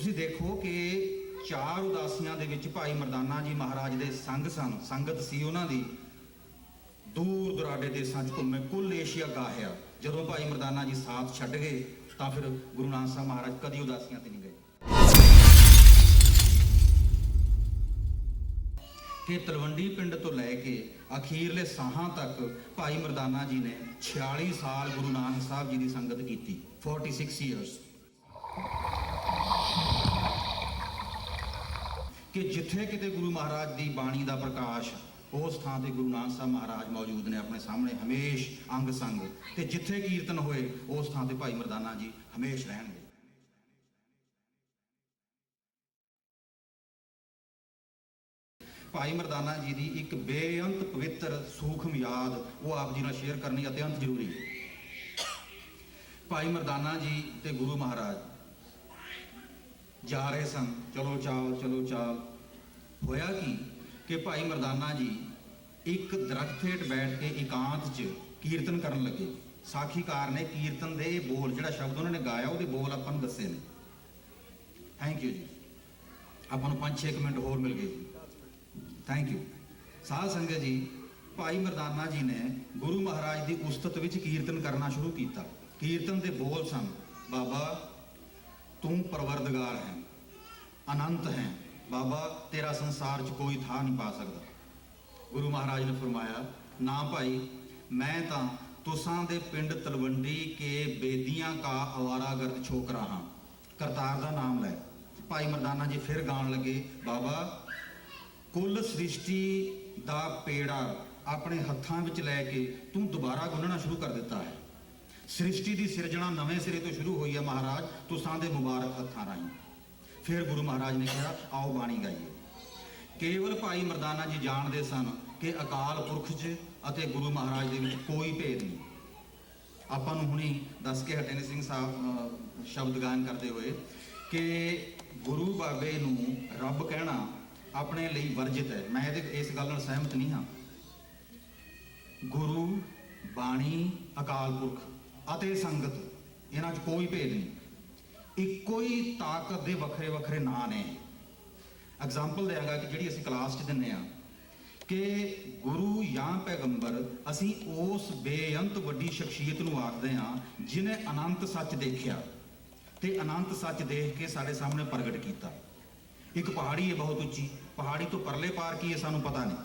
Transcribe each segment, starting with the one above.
ਤੁਸੀਂ ਦੇਖੋ ਕਿ ਚਾਰ ਉਦਾਸੀਆਂ ਦੇ ਵਿੱਚ ਭਾਈ ਮਰਦਾਨਾ ਜੀ ਮਹਾਰਾਜ ਦੇ ਸੰਗ ਸਨ, ਸੰਗਤ ਸੀ ਉਹਨਾਂ ਦੀ। ਦੂਰ ਦੁਰਾਡੇ ਦੇਸ਼ਾਂ 'ਚ ਘੁੰਮੇ, ਕੁੱਲ ਏਸ਼ੀਆ ਗਾਹਿਆ ਜਦੋਂ ਭਾਈ ਮਰਦਾਨਾ ਜੀ ਸਾਥ ਛੱਡ ਗਏ, ਤਾਂ ਫਿਰ ਗੁਰੂ ਨਾਨਕ ਸਾਹਿਬ ਮਹਾਰਾਜ ਕਦੀ ਉਦਾਸੀਆਂ ਤੇ ਨਹੀਂ ਗਏ। ਕਿ ਤਲਵੰਡੀ ਪਿੰਡ ਤੋਂ ਲੈ ਕੇ ਅਖੀਰਲੇ ਸਾਹਾਂ ਤੱਕ ਭਾਈ ਮਰਦਾਨਾ ਜੀ ਨੇ 46 ਸਾਲ ਗੁਰੂ ਨਾਨਕ ਸਾਹਿਬ ਜੀ ਦੀ ਸੰਗਤ ਕੀਤੀ 46 ਇਅਰਸ ਕਿ ਜਿੱਥੇ ਕਿਤੇ ਗੁਰੂ ਮਹਾਰਾਜ ਦੀ ਬਾਣੀ ਦਾ ਪ੍ਰਕਾਸ਼, ਉਸ ਥਾਂ ਤੇ ਗੁਰੂ ਨਾਨਕ ਸਾਹਿਬ ਮਹਾਰਾਜ ਮੌਜੂਦ ਨੇ ਆਪਣੇ ਸਾਹਮਣੇ ਹਮੇਸ਼ ਅੰਗ ਸੰਗ। ਤੇ ਜਿੱਥੇ ਕੀਰਤਨ ਹੋਏ, ਉਸ ਥਾਂ ਤੇ ਭਾਈ ਮਰਦਾਨਾ ਜੀ ਹਮੇਸ਼ ਰਹਿਣਗੇ। ਭਾਈ ਮਰਦਾਨਾ ਜੀ ਦੀ ਇੱਕ ਬੇਅੰਤ ਪਵਿੱਤਰ, ਸੂਖਮ ਯਾਦ, ਉਹ ਆਪ ਜੀ ਨਾਲ ਸ਼ੇਅਰ ਕਰਨੀ ਅਤਿਅੰਤ ਜ਼ਰੂਰੀ ਹੈ। ਭਾਈ ਮਰਦਾਨਾ ਜੀ ਤੇ ਗੁਰੂ ਮਹਾਰਾਜ ਜਾ ਰਹੇ ਸਨ। ਚਲੋ ਚਾਲ ਚਲੋ ਚਾਲ। ਹੋਇਆ ਕੀ ਕਿ ਭਾਈ ਮਰਦਾਨਾ ਜੀ ਇੱਕ ਦਰਖਤ ਹੇਠ ਬੈਠ ਕੇ ਇਕਾਂਤ 'ਚ ਕੀਰਤਨ ਕਰਨ ਲੱਗੇ। ਸਾਖੀਕਾਰ ਨੇ ਕੀਰਤਨ ਦੇ ਬੋਲ, ਜਿਹੜਾ ਸ਼ਬਦ ਉਹਨਾਂ ਨੇ ਗਾਇਆ, ਉਹਦੇ ਬੋਲ ਆਪਾਂ ਨੂੰ ਦੱਸੇ ਨੇ। ਥੈਂਕ ਯੂ ਜੀ। ਆਪਾਂ ਨੂੰ 5-6 ਮਿੰਟ ਹੋਰ ਮਿਲ ਗਏ ਥੈਂਕ ਯੂ ਸਾਧ ਸੰਗਤ ਜੀ, ਭਾਈ ਮਰਦਾਨਾ ਜੀ ਨੇ ਗੁਰੂ ਮਹਾਰਾਜ ਦੀ ਉਸਤਤ ਵਿੱਚ ਕੀਰਤਨ ਕਰਨਾ ਸ਼ੁਰੂ ਕੀਤਾ। ਕੀਰਤਨ ਦੇ ਬੋਲ ਸਨ, ਬਾਬਾ ਤੂੰ ਪਰਵਰਦਗਾਰ ਹੈ, ਅਨੰਤ ਹੈ। ਬਾਬਾ, ਤੇਰਾ ਸੰਸਾਰ 'ਚ ਕੋਈ ਥਾਂ ਨਹੀਂ ਪਾ ਸਕਦਾ। ਗੁਰੂ ਮਹਾਰਾਜ ਨੇ ਫਰਮਾਇਆ, ਨਾ ਭਾਈ, ਮੈਂ ਤਾਂ ਤੁਸਾਂ ਦੇ ਪਿੰਡ ਤਲਵੰਡੀ ਕੇ ਬੇਦੀਆਂ ਕਾ ਅਵਾਰਾਗਰਦ ਛੋਕਰਾ ਹਾਂ। ਕਰਤਾਰ ਦਾ ਨਾਮ ਲੈ। ਭਾਈ ਮਰਦਾਨਾ ਜੀ ਫਿਰ ਗਾਣ ਲੱਗੇ, ਬਾਬਾ, ਕੁੱਲ ਸ੍ਰਿਸ਼ਟੀ ਦਾ ਪੇੜਾ ਆਪਣੇ ਹੱਥਾਂ ਵਿੱਚ ਲੈ ਕੇ ਤੂੰ ਦੁਬਾਰਾ ਗੁੰਨਣਾ ਸ਼ੁਰੂ ਕਰ ਦਿੱਤਾ ਹੈ। ਸ੍ਰਿਸ਼ਟੀ ਦੀ ਸਿਰਜਣਾ ਨਵੇਂ ਸਿਰੇ ਤੋਂ ਸ਼ੁਰੂ ਹੋਈ ਹੈ ਮਹਾਰਾਜ, ਤੁਸਾਂ ਦੇ ਮੁਬਾਰਕ ਹੱਥਾਂ ਰਾਹੀਂ। ਫਿਰ ਗੁਰੂ ਮਹਾਰਾਜ ਨੇ ਕਿਹਾ, ਆਓ ਬਾਣੀ ਗਾਈਏ। ਕੇਵਲ ਭਾਈ ਮਰਦਾਨਾ ਜੀ ਜਾਣਦੇ ਸਨ ਕਿ ਅਕਾਲ ਪੁਰਖ 'ਚ ਅਤੇ ਗੁਰੂ ਮਹਾਰਾਜ ਦੇ ਵਿੱਚ ਕੋਈ ਭੇਦ ਨਹੀਂ। ਆਪਾਂ ਨੂੰ ਹੁਣੀ ਦੱਸ ਕੇ ਹਟੇਨ ਸਿੰਘ ਸਾਹਿਬ ਸ਼ਬਦ ਗਾਇਨ ਕਰਦੇ ਹੋਏ ਕਿ ਗੁਰੂ ਬਾਬੇ ਨੂੰ ਰੱਬ ਕਹਿਣਾ ਆਪਣੇ ਲਈ ਵਰਜਿਤ ਹੈ। ਮੈਂ ਇਹਦੇ ਇਸ ਗੱਲ ਨਾਲ ਸਹਿਮਤ ਨਹੀਂ ਹਾਂ। ਗੁਰੂ, ਬਾਣੀ, ਅਕਾਲ ਪੁਰਖ। ਅਤੇ ਸੰਗਤ, ਇਹਨਾਂ 'ਚ ਕੋਈ ਭੇਦ ਨਹੀਂ। ਇੱਕੋ ਹੀ ਤਾਕਤ ਦੇ ਵੱਖਰੇ ਵੱਖਰੇ ਨਾਂ ਨੇ। ਐਗਜ਼ਾਮਪਲ ਦੇਵਾਂਗਾ ਕਿ ਜਿਹੜੀ ਅਸੀਂ ਕਲਾਸ 'ਚ ਦਿੰਨੇ ਆ ਕਿ ਗੁਰੂ ਜਾਂ ਪੈਗੰਬਰ, ਅਸੀਂ ਉਸ ਬੇਅੰਤ ਵੱਡੀ ਸ਼ਖਸੀਅਤ ਨੂੰ ਆਖਦੇ ਹਾਂ ਜਿਨੇ ਅਨੰਤ ਸੱਚ ਦੇਖਿਆ ਤੇ ਅਨੰਤ ਸੱਚ ਦੇਖ ਕੇ ਸਾਡੇ ਸਾਹਮਣੇ ਪ੍ਰਗਟ ਕੀਤਾ। ਇੱਕ ਪਹਾੜੀ ਹੈ ਬਹੁਤ ਉੱਚੀ, ਪਹਾੜੀ ਤੋਂ ਪਰਲੇ ਪਾਰ ਕੀ ਹੈ ਸਾਨੂੰ ਪਤਾ ਨਹੀਂ।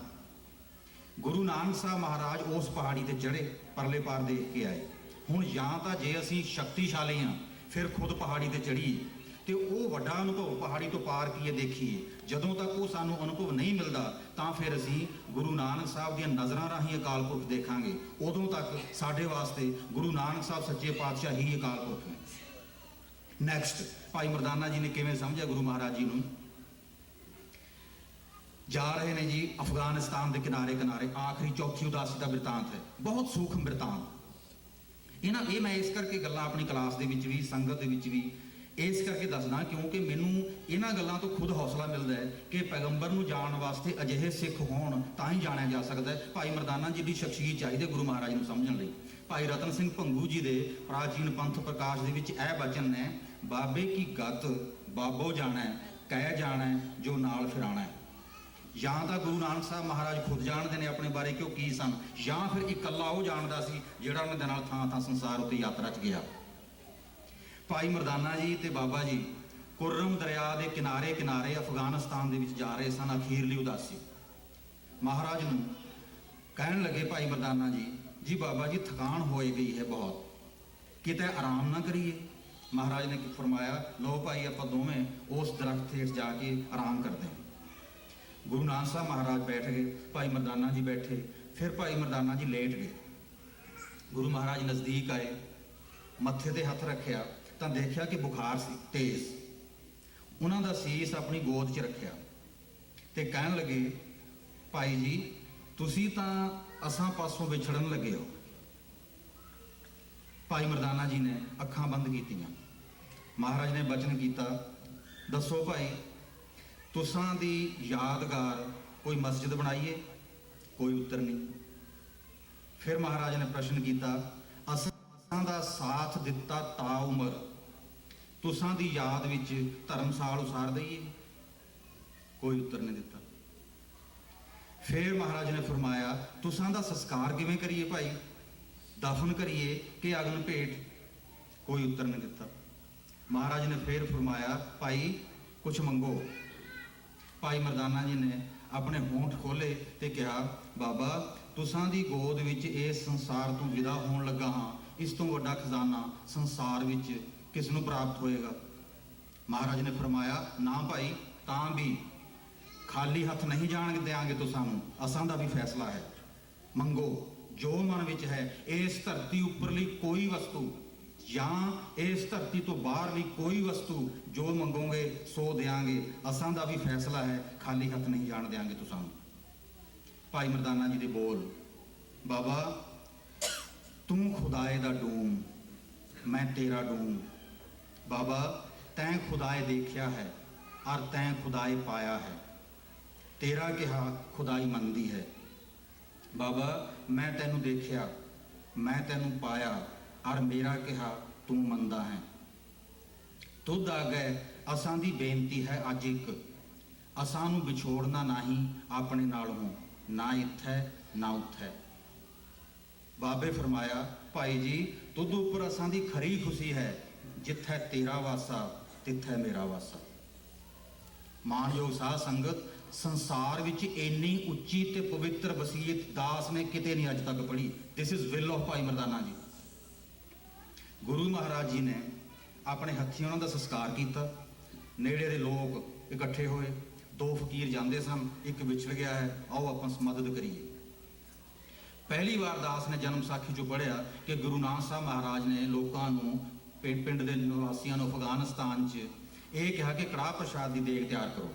ਗੁਰੂ ਨਾਨਕ ਸਾਹਿਬ ਮਹਾਰਾਜ ਉਸ ਪਹਾੜੀ ਤੇ ਚੜ੍ਹੇ, ਪਰਲੇ ਪਾਰ ਦੇਖ ਕੇ ਆਏ। ਹੁਣ ਜਾਂ ਤਾਂ ਜੇ ਅਸੀਂ ਸ਼ਕਤੀਸ਼ਾਲੀ ਹਾਂ, ਫਿਰ ਖੁਦ ਪਹਾੜੀ ਤੇ ਚੜ੍ਹੀਏ ਤੇ ਉਹ ਵੱਡਾ ਅਨੁਭਵ ਪਹਾੜੀ ਤੋਂ ਪਾਰ ਕੀਏ ਦੇਖੀਏ। ਜਦੋਂ ਤੱਕ ਉਹ ਸਾਨੂੰ ਅਨੁਭਵ ਨਹੀਂ ਮਿਲਦਾ, ਤਾਂ ਫਿਰ ਅਸੀਂ ਗੁਰੂ ਨਾਨਕ ਸਾਹਿਬ ਦੀਆਂ ਨਜ਼ਰਾਂ ਰਾਹੀਂ ਅਕਾਲ ਪੁਰਖ ਦੇਖਾਂਗੇ। ਉਦੋਂ ਤੱਕ ਸਾਡੇ ਵਾਸਤੇ ਗੁਰੂ ਨਾਨਕ ਸਾਹਿਬ ਸੱਚੇ ਪਾਤਸ਼ਾਹ ਹੀ ਅਕਾਲ ਪੁਰਖ ਨੇ। ਨੈਕਸਟ ਭਾਈ ਮਰਦਾਨਾ ਜੀ ਨੇ ਕਿਵੇਂ ਸਮਝਿਆ ਗੁਰੂ ਮਹਾਰਾਜ ਜੀ ਨੂੰ? ਜਾ ਰਹੇ ਨੇ ਜੀ ਅਫਗਾਨਿਸਤਾਨ ਦੇ ਕਿਨਾਰੇ ਕਿਨਾਰੇ ਆਖਰੀ ਚੌਥੀ ਉਦਾਸੀ ਦਾ ਬਿਰਤਾਂਤ ਹੈ। ਬਹੁਤ ਸੂਖਮ ਬਿਰਤਾਂਤ। ਇਹਨਾਂ ਇਹ ਮੈਂ ਇਸ ਕਰਕੇ ਗੱਲਾਂ ਆਪਣੀ ਕਲਾਸ ਦੇ ਵਿੱਚ ਵੀ, ਸੰਗਤ ਦੇ ਵਿੱਚ ਵੀ ਇਸ ਕਰਕੇ ਦੱਸਦਾ ਕਿਉਂਕਿ ਮੈਨੂੰ ਇਹਨਾਂ ਗੱਲਾਂ ਤੋਂ ਖੁਦ ਹੌਸਲਾ ਮਿਲਦਾ ਹੈ ਕਿ ਪੈਗੰਬਰ ਨੂੰ ਜਾਣ ਵਾਸਤੇ ਅਜਿਹੇ ਸਿੱਖ ਹੋਣ ਤਾਂ ਹੀ ਜਾਣਿਆ ਜਾ ਸਕਦਾ ਹੈ। ਭਾਈ ਮਰਦਾਨਾ ਜੀ ਦੀ ਸ਼ਖਸੀਅਤ ਚਾਹੀਦੀ ਗੁਰੂ ਮਹਾਰਾਜ ਨੂੰ ਸਮਝਣ ਲਈ। ਭਾਈ ਰਤਨ ਸਿੰਘ ਭੰਗੂ ਜੀ ਦੇ ਪ੍ਰਾਚੀਨ ਪੰਥ ਪ੍ਰਕਾਸ਼ ਦੇ ਵਿੱਚ ਇਹ ਬਚਨ ਨੇ, ਬਾਬੇ ਕੀ ਗਤ ਬਾਬੋ ਜਾਣਾ, ਕਹਿ ਜਾਣਾ ਜੋ ਨਾਲ ਫਿਰਾਣਾ। ਜਾਂ ਤਾਂ ਗੁਰੂ ਨਾਨਕ ਸਾਹਿਬ ਮਹਾਰਾਜ ਖੁਦ ਜਾਣਦੇ ਨੇ ਆਪਣੇ ਬਾਰੇ ਕਿ ਉਹ ਕੀ ਸਨ, ਜਾਂ ਫਿਰ ਇਕੱਲਾ ਉਹ ਜਾਣਦਾ ਸੀ ਜਿਹੜਾ ਉਹਨਾਂ ਦੇ ਨਾਲ ਥਾਂ ਥਾਂ ਸੰਸਾਰ ਉੱਤੇ ਯਾਤਰਾ 'ਚ ਗਿਆ। ਭਾਈ ਮਰਦਾਨਾ ਜੀ ਤੇ ਬਾਬਾ ਜੀ ਕੁਰਮ ਦਰਿਆ ਦੇ ਕਿਨਾਰੇ ਕਿਨਾਰੇ ਅਫਗਾਨਿਸਤਾਨ ਦੇ ਵਿੱਚ ਜਾ ਰਹੇ ਸਨ, ਅਖੀਰਲੀ ਉਦਾਸੀ। ਮਹਾਰਾਜ ਨੂੰ ਕਹਿਣ ਲੱਗੇ ਭਾਈ ਮਰਦਾਨਾ ਜੀ ਜੀ ਬਾਬਾ ਜੀ, ਥਕਾਨ ਹੋਏ ਗਈ ਹੈ ਬਹੁਤ। ਕਿਤੇ ਆਰਾਮ ਨਾ ਕਰੀਏ? ਮਹਾਰਾਜ ਨੇ ਕੀ ਫਰਮਾਇਆ ਲੋ ਭਾਈ, ਆਪਾਂ ਦੋਵੇਂ ਉਸ ਦਰਖਤ ਹੇਠ ਜਾ ਕੇ ਆਰਾਮ ਕਰਦੇ ਹਾਂ। ਗੁਰੂ ਨਾਨਕ ਸਾਹਿਬ ਮਹਾਰਾਜ ਬੈਠ ਗਏ, ਭਾਈ ਮਰਦਾਨਾ ਜੀ ਬੈਠੇ, ਫਿਰ ਭਾਈ ਮਰਦਾਨਾ ਜੀ ਲੇਟ ਗਏ। ਗੁਰੂ ਮਹਾਰਾਜ ਨਜ਼ਦੀਕ ਆਏ, ਮੱਥੇ ਤੇ ਹੱਥ ਰੱਖਿਆ, ਤਾਂ ਦੇਖਿਆ ਕਿ ਬੁਖਾਰ ਸੀ, ਤੇਜ਼। ਉਹਨਾਂ ਦਾ ਸੀਸ ਆਪਣੀ ਗੋਦ 'ਚ ਰੱਖਿਆ ਤੇ ਕਹਿਣ ਲੱਗੇ, ਭਾਈ ਜੀ, ਤੁਸੀਂ ਤਾਂ ਅਸਾਂ ਪਾਸੋਂ ਵਿਛੜਨ ਲੱਗੇ ਹੋ। ਭਾਈ ਮਰਦਾਨਾ ਜੀ ਨੇ ਅੱਖਾਂ ਬੰਦ ਕੀਤੀਆਂ। ਮਹਾਰਾਜ ਨੇ ਬਚਨ ਕੀਤਾ, ਦੱਸੋ ਭਾਈ ਤੁਸਾਂ ਦੀ ਯਾਦਗਾਰ ਕੋਈ ਮਸਜਿਦ ਬਣਾਈਏ? ਕੋਈ ਉੱਤਰ ਨਹੀਂ। ਫਿਰ ਮਹਾਰਾਜ ਨੇ ਪ੍ਰਸ਼ਨ ਕੀਤਾ, ਅਸਾਂ ਦਾ ਸਾਥ ਦਿੱਤਾ ਤਾ ਉਮਰ, ਤੁਸਾਂ ਦੀ ਯਾਦ ਵਿੱਚ ਧਰਮਸਾਲ ਉਸਾਰ ਦਈਏ? ਕੋਈ ਉੱਤਰ ਨਹੀਂ ਦਿੱਤਾ। ਫਿਰ ਮਹਾਰਾਜ ਨੇ ਫਰਮਾਇਆ, ਤੁਸਾਂ ਦਾ ਸੰਸਕਾਰ ਕਿਵੇਂ ਕਰੀਏ ਭਾਈ? ਦਫਨ ਕਰੀਏ ਕਿ ਅਗਨ ਭੇਟ? ਕੋਈ ਉੱਤਰ ਨਹੀਂ ਦਿੱਤਾ। ਮਹਾਰਾਜ ਨੇ ਫਿਰ ਫਰਮਾਇਆ, ਭਾਈ ਕੁਝ ਮੰਗੋ। ਭਾਈ ਮਰਦਾਨਾ ਜੀ ਨੇ ਆਪਣੇ ਹੋਂਠ ਖੋਲੇ ਤੇ ਕਿਹਾ, ਬਾਬਾ, ਤੁਸਾਂ ਦੀ ਗੋਦ ਵਿੱਚ ਇਸ ਸੰਸਾਰ ਤੋਂ ਵਿਦਾ ਹੋਣ ਲੱਗਾ ਹਾਂ। ਇਸ ਤੋਂ ਵੱਡਾ ਖਜ਼ਾਨਾ ਸੰਸਾਰ ਵਿੱਚ ਕਿਸ ਨੂੰ ਪ੍ਰਾਪਤ ਹੋਏਗਾ? ਮਹਾਰਾਜ ਨੇ ਫਰਮਾਇਆ, ਨਾ ਭਾਈ, ਤਾਂ ਵੀ ਖਾਲੀ ਹੱਥ ਨਹੀਂ ਜਾਣ ਦਿਆਂਗੇ ਤੁਸਾਂ ਨੂੰ। ਅਸਾਂ ਦਾ ਵੀ ਫੈਸਲਾ ਹੈ। ਮੰਗੋ, ਜੋ ਮਨ ਵਿੱਚ ਹੈ, ਇਸ ਧਰਤੀ ਉੱਪਰਲੀ ਕੋਈ ਵਸਤੂ ਜਾਂ ਇਸ ਧਰਤੀ ਤੋਂ ਬਾਹਰ ਵੀ ਕੋਈ ਵਸਤੂ ਜੋ ਮੰਗੋਗੇ, ਸੋ ਦੇਾਂਗੇ ਅਸਾਂ ਦਾ ਵੀ ਫੈਸਲਾ ਹੈ, ਖਾਲੀ ਹੱਥ ਨਹੀਂ ਜਾਣ ਦਿਆਂਗੇ ਤੁਸਾਂ ਭਾਈ ਮਰਦਾਨਾ ਜੀ ਦੇ ਬੋਲ, ਬਾਬਾ, ਤੂੰ ਖੁਦਾਏ ਦਾ ਡੂਮ, ਮੈਂ ਤੇਰਾ ਡੂਮ। ਬਾਬਾ, ਤੈਂ ਖੁਦਾਏ ਦੇਖਿਆ ਹੈ, ਔਰ ਤੈਂ ਖੁਦਾਏ ਪਾਇਆ ਹੈ। ਤੇਰਾ ਕਿਹਾ, ਖੁਦਾਈ ਮੰਨਦੀ ਹੈ। ਬਾਬਾ, ਮੈਂ ਤੈਨੂੰ ਦੇਖਿਆ, ਮੈਂ ਤੈਨੂੰ ਪਾਇਆ। ਔਰ ਮੇਰਾ ਕਿਹਾ, ਤੂੰ ਮੰਨਦਾ ਹੈ। ਤੁਧ ਆ ਗਏ ਅਸਾਂ ਦੀ ਬੇਨਤੀ ਹੈ ਅੱਜ ਇੱਕ। ਅਸਾਂ ਨੂੰ ਵਿਛੋੜਨਾ ਨਹੀਂ ਆਪਣੇ ਨਾਲ ਹੋ, ਨਾ ਇੱਥੇ, ਨਾ ਉੱਥੇ। ਬਾਬੇ ਫਰਮਾਇਆ, ਭਾਈ ਜੀ, ਤੁਧ ਉੱਪਰ ਅਸਾਂ ਦੀ ਖਰੀ ਖੁਸ਼ੀ ਹੈ, ਜਿੱਥੇ ਤੇਰਾ ਵਾਸਾ, ਤਿੱਥੇ ਮੇਰਾ ਵਾਸਾ। ਮਾਨਯੋਗ ਸਾਧ ਸੰਗਤ, ਸੰਸਾਰ ਵਿੱਚ ਇੰਨੀ ਉੱਚੀ ਤੇ ਪਵਿੱਤਰ ਵਸੀਅਤ ਦਾਸ ਨੇ ਕਿਤੇ ਨਹੀਂ ਅੱਜ ਤੱਕ ਪੜ੍ਹੀ। ਥਿਸ ਇਜ਼ ਵਿਲ ਆਫ ਭਾਈ ਮਰਦਾਨਾ ਜੀ। ਗੁਰੂ ਮਹਾਰਾਜ ਜੀ ਨੇ ਆਪਣੇ ਹੱਥੀਂ ਉਹਨਾਂ ਦਾ ਸੰਸਕਾਰ ਕੀਤਾ। ਨੇੜੇ ਦੇ ਲੋਕ ਇਕੱਠੇ ਹੋਏ, ਦੋ ਫਕੀਰ ਜਾਂਦੇ ਸਨ, ਇੱਕ ਵਿਛੜ ਗਿਆ ਹੈ, ਆਓ ਆਪਾਂ ਮਦਦ ਕਰੀਏ। ਪਹਿਲੀ ਵਾਰ ਦਾਸ ਨੇ ਜਨਮ ਸਾਖੀ ਚੋਂ ਪੜ੍ਹਿਆ ਕਿ ਗੁਰੂ ਨਾਨਕ ਸਾਹਿਬ ਮਹਾਰਾਜ ਨੇ ਲੋਕਾਂ ਨੂੰ ਪਿੰਡ ਪਿੰਡ ਦੇ ਨਿਵਾਸੀਆਂ ਨੂੰ ਅਫਗਾਨਿਸਤਾਨ 'ਚ ਇਹ ਕਿਹਾ ਕਿ ਕੜਾਹ ਪ੍ਰਸ਼ਾਦ ਦੀ ਦੇਗ ਤਿਆਰ ਕਰੋ।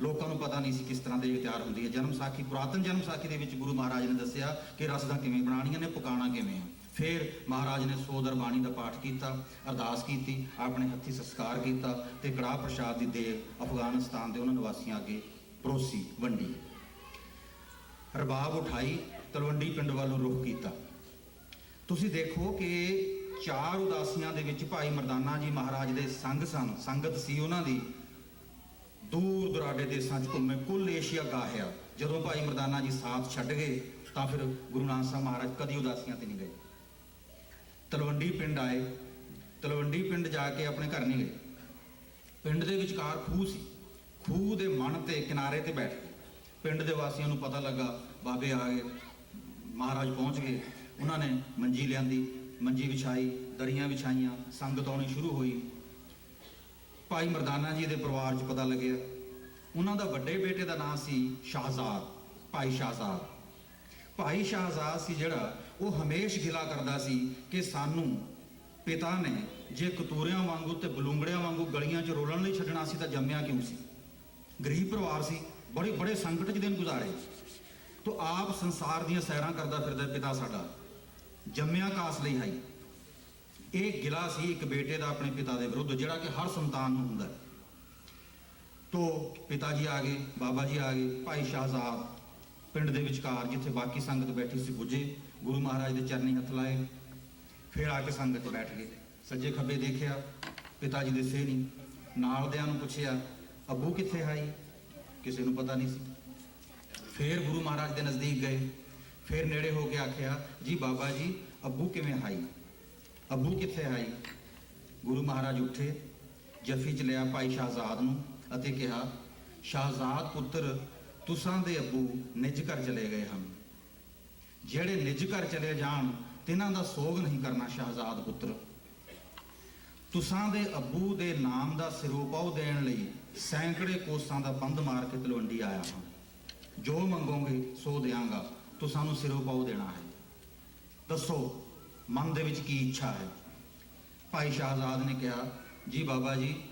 ਲੋਕਾਂ ਨੂੰ ਪਤਾ ਨਹੀਂ ਸੀ ਕਿਸ ਤਰ੍ਹਾਂ ਦੇਗ ਤਿਆਰ ਹੁੰਦੀ ਹੈ। ਜਨਮ ਸਾਖੀ, ਪੁਰਾਤਨ ਜਨਮ ਸਾਖੀ ਦੇ ਵਿੱਚ ਗੁਰੂ ਮਹਾਰਾਜ ਨੇ ਦੱਸਿਆ ਕਿ ਰਸਦਾਂ ਕਿਵੇਂ ਬਣਾਉਣੀਆਂ ਨੇ, ਪਕਾਉਣਾ ਕਿਵੇਂ ਹੈ। ਫਿਰ ਮਹਾਰਾਜ ਨੇ ਸੋਦਰ ਬਾਣੀ ਦਾ ਪਾਠ ਕੀਤਾ, ਅਰਦਾਸ ਕੀਤੀ, ਆਪਣੇ ਹੱਥੀ ਸੰਸਕਾਰ ਕੀਤਾ ਤੇ ਕੜਾਹ ਪ੍ਰਸ਼ਾਦ ਦੀ ਦੇਰ ਅਫਗਾਨਿਸਤਾਨ ਦੇ ਉਹਨਾਂ ਨਿਵਾਸੀਆਂ ਅੱਗੇ ਪਰੋਸੀ ਵੰਡੀ। ਰਬਾਬ ਉਠਾਈ, ਤਲਵੰਡੀ ਪਿੰਡ ਵੱਲੋਂ ਨੂੰ ਰੁਖ ਕੀਤਾ। ਤੁਸੀਂ ਦੇਖੋ ਕਿ ਚਾਰ ਉਦਾਸੀਆਂ ਦੇ ਵਿੱਚ ਭਾਈ ਮਰਦਾਨਾ ਜੀ ਮਹਾਰਾਜ ਦੇ ਸੰਗ ਸਨ, ਸੰਗਤ ਸੀ ਉਹਨਾਂ ਦੀ। ਦੂਰ ਦੁਰਾਡੇ ਦੇਸਾਂ 'ਚ ਘੁੰਮੇ, ਕੁੱਲ ਏਸ਼ੀਆ ਗਾਹਿਆ। ਜਦੋਂ ਭਾਈ ਮਰਦਾਨਾ ਜੀ ਸਾਥ ਛੱਡ ਗਏ, ਤਾਂ ਫਿਰ ਗੁਰੂ ਨਾਨਕ ਸਾਹਿਬ ਮਹਾਰਾਜ ਕਦੀ ਉਦਾਸੀਆਂ ਤੇ ਨਹੀਂ ਗਏ। ਤਲਵੰਡੀ ਪਿੰਡ ਆਏ। ਤਲਵੰਡੀ ਪਿੰਡ ਜਾ ਕੇ ਆਪਣੇ ਘਰ ਨਹੀਂ ਗਏ। ਪਿੰਡ ਦੇ ਵਿਚਕਾਰ ਖੂਹ ਸੀ। ਖੂਹ ਦੇ ਮਨ ਤੇ ਕਿਨਾਰੇ ਤੇ ਬੈਠ ਗਏ। ਪਿੰਡ ਦੇ ਵਾਸੀਆਂ ਨੂੰ ਪਤਾ ਲੱਗਾ, ਬਾਬੇ ਆ ਗਏ। ਮਹਾਰਾਜ ਪਹੁੰਚ ਗਏ। ਉਹਨਾਂ ਨੇ ਮੰਜੀ ਲਿਆਂਦੀ, ਮੰਜੀ ਵਿਛਾਈ, ਦਰੀਆਂ ਵਿਛਾਈਆਂ, ਸੰਗਤ ਆਉਣੀ ਸ਼ੁਰੂ ਹੋਈ। ਭਾਈ ਮਰਦਾਨਾ ਜੀ ਦੇ ਪਰਿਵਾਰ 'ਚ ਪਤਾ ਲੱਗਿਆ। ਉਹਨਾਂ ਦਾ ਵੱਡੇ ਬੇਟੇ ਦਾ ਨਾਂ ਸੀ ਸ਼ਾਹਜ਼ਾਦ, ਭਾਈ ਸ਼ਾਹਜ਼ਾਦ। ਭਾਈ ਸ਼ਾਹਜ਼ਾਦ ਸੀ ਜਿਹੜਾ ਉਹ ਹਮੇਸ਼ ਗਿਲਾ ਕਰਦਾ ਸੀ ਕਿ ਸਾਨੂੰ ਪਿਤਾ ਨੇ ਜੇ ਕਤੂਰਿਆਂ ਵਾਂਗੂ ਤੇ ਬਲੂੰਗੜਿਆਂ ਵਾਂਗੂ ਗਲੀਆਂ 'ਚ ਰੋਲਣ ਲਈ ਛੱਡਣਾ ਸੀ ਤਾਂ ਜੰਮਿਆ ਕਿਉਂ ਸੀ? ਗਰੀਬ ਪਰਿਵਾਰ ਸੀ, ਬੜੇ ਬੜੇ ਸੰਕਟ 'ਚ ਦਿਨ ਗੁਜ਼ਾਰੇ। ਤੋ ਆਪ ਸੰਸਾਰ ਦੀਆਂ ਸੈਰਾਂ ਕਰਦਾ ਫਿਰਦਾ ਪਿਤਾ ਸਾਡਾ। ਜੰਮਿਆ ਕਾਸ ਲਈ ਹਾਈ ਇਹ ਗਿਲਾ ਸੀ ਇੱਕ ਬੇਟੇ ਦਾ ਆਪਣੇ ਪਿਤਾ ਦੇ ਵਿਰੁੱਧ, ਜਿਹੜਾ ਕਿ ਹਰ ਸੰਤਾਨ ਨੂੰ ਹੁੰਦਾ। ਹੈ। ਤੋ ਪਿਤਾ ਜੀ ਆ ਗਏ, ਬਾਬਾ ਜੀ ਆ ਗਏ, ਭਾਈ ਸ਼ਾਹਜ਼ਾਦ ਪਿੰਡ ਦੇ ਵਿਚਕਾਰ ਜਿੱਥੇ ਬਾਕੀ ਸੰਗਤ ਬੈਠੀ ਸੀ ਪੁੱਜੇ, ਗੁਰੂ ਮਹਾਰਾਜ ਦੇ ਚਰਨੀ ਹੱਥ ਲਾਏ, ਫਿਰ ਆ ਕੇ ਸੰਗਤ 'ਚ ਬੈਠ ਗਏ। ਸੱਜੇ ਖੱਬੇ ਦੇਖਿਆ, ਪਿਤਾ ਜੀ ਦਿਸੇ ਨਹੀਂ ਨਾਲਦਿਆਂ ਨੂੰ ਪੁੱਛਿਆ, ਅੱਬੂ ਕਿੱਥੇ ਹਾਈ ਕਿਸੇ ਨੂੰ ਪਤਾ ਨਹੀਂ ਸੀ। ਫਿਰ ਗੁਰੂ ਮਹਾਰਾਜ ਦੇ ਨਜ਼ਦੀਕ ਗਏ। ਫਿਰ ਨੇੜੇ ਹੋ ਕੇ ਆਖਿਆ, ਜੀ ਬਾਬਾ ਜੀ, ਅੱਬੂ ਕਿਵੇਂ ਹਾਈ ਅੱਬੂ ਕਿੱਥੇ ਹਾਈ ਗੁਰੂ ਮਹਾਰਾਜ ਉੱਠੇ, ਜੱਫੀ ਚ ਲਿਆ ਭਾਈ ਸ਼ਾਹਜ਼ਾਦ ਨੂੰ ਅਤੇ ਕਿਹਾ, ਸ਼ਾਹਜ਼ਾਦ ਪੁੱਤਰ ਤੁਸਾਂ ਦੇ ਅੱਬੂ ਨਿੱਜ ਘਰ ਚਲੇ ਗਏ ਹਨ। ਜਿਹੜੇ ਨਿੱਜ ਘਰ ਚਲੇ ਜਾਣ, ਤਿਨਾਂ ਦਾ ਸੋਗ ਨਹੀਂ ਕਰਨਾ ਸ਼ਾਹਜ਼ਾਦ ਪੁੱਤਰ। ਤੁਸਾਂ ਦੇ ਅੱਬੂ ਦੇ ਨਾਮ ਦਾ ਸਿਰੋਪਾਉ ਦੇਣ ਲਈ ਸੈਂਕੜੇ ਕੋਸਾਂ ਦਾ ਬੰਦ ਮਾਰ ਕੇ ਤਲਵੰਡੀ ਆਇਆ ਹਾਂ। ਜੋ ਮੰਗੋਗੇ, ਸੋ ਦਿਆਂਗਾ। ਤੁਸਾਂ ਨੂੰ ਸਿਰੋਪਾਉ ਦੇਣਾ ਹੈ। ਦੱਸੋ, ਮਨ ਦੇ ਵਿੱਚ ਕੀ ਇੱਛਾ ਹੈ? ਭਾਈ ਸ਼ਾਹਜ਼ਾਦ ਨੇ ਕਿਹਾ, ਜੀ ਬਾਬਾ ਜੀ